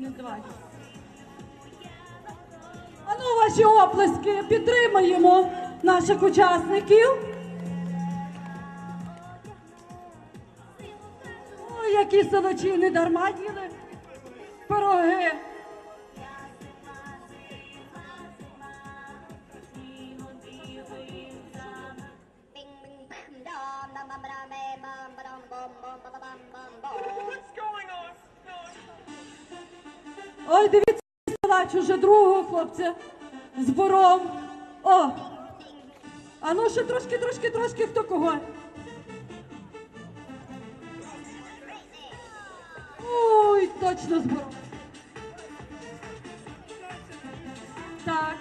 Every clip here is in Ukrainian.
Не здавайтеся. А ну, ваші оплески, підтримаємо наших учасників. Ой, які селочі не дарма їли пироги. Ой, дивіться, силач уже другого хлопця з бором. О! А ну ще трошки, трошки, трошки, хто кого. Ой, точно з бором. Так,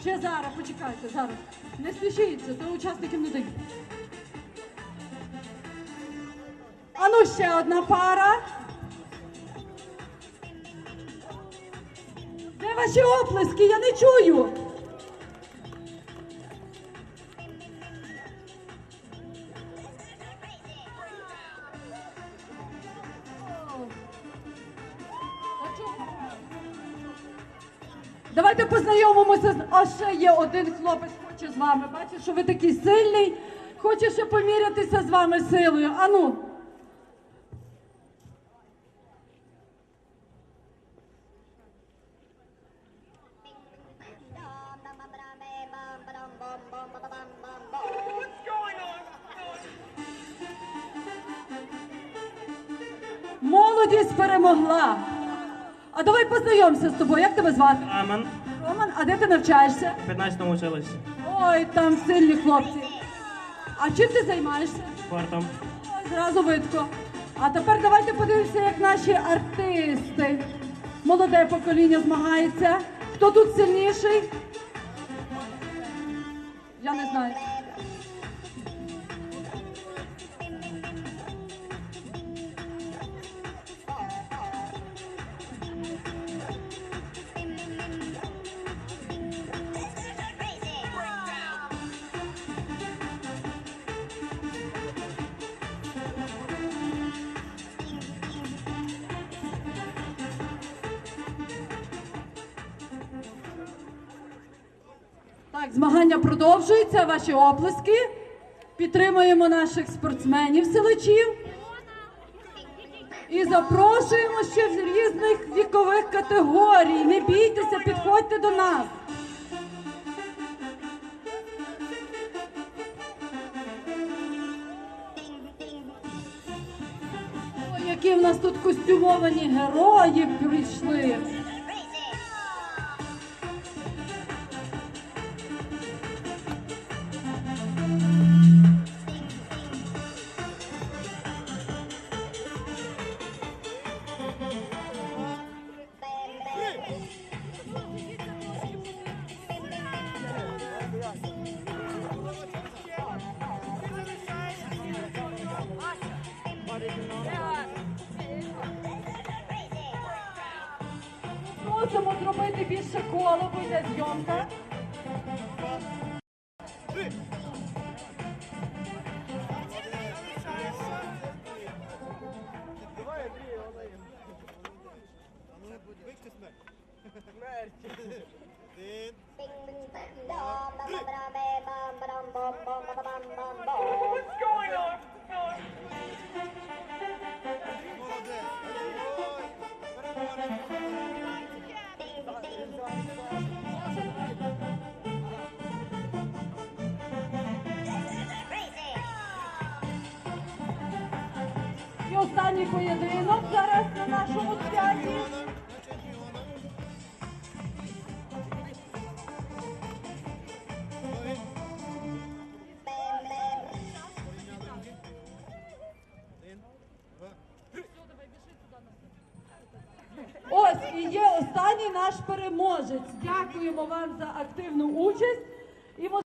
ще зараз, почекайте, зараз. Не спішіться, то учасників не дають. А ну ще одна пара. Ваші оплески? Я не чую. Давайте познайомимося. з- А ще є один хлопець хоче з вами. Бачиш, що ви такий сильний. Хоче ще помірятися з вами силою. Ану. Молодість перемогла. А давай познайомся з тобою. Як тебе звати? Амен, Роман, а де ти навчаєшся? в 15 училищі. Ой, там сильні хлопці. А чим ти займаєшся? Спортом. Ой, зразу видко. А тепер давайте подивимося, як наші артисти. Молоде покоління змагається. Хто тут сильніший? Я не знаю. Так, змагання продовжуються. Ваші оплески. Підтримуємо наших спортсменів селичів. І запрошуємо ще з різних вікових категорій. Не бійтеся, підходьте до нас. Які в нас тут костюмовані герої прийшли. Просимо зробити більше коло, бо йде зйомка. Bing bing bam dum bum bum bam bam bam bum bum bum bum bum останній поєдинок зараз на нашому святі. Ось і є останній наш переможець. Дякуємо вам за активну участь.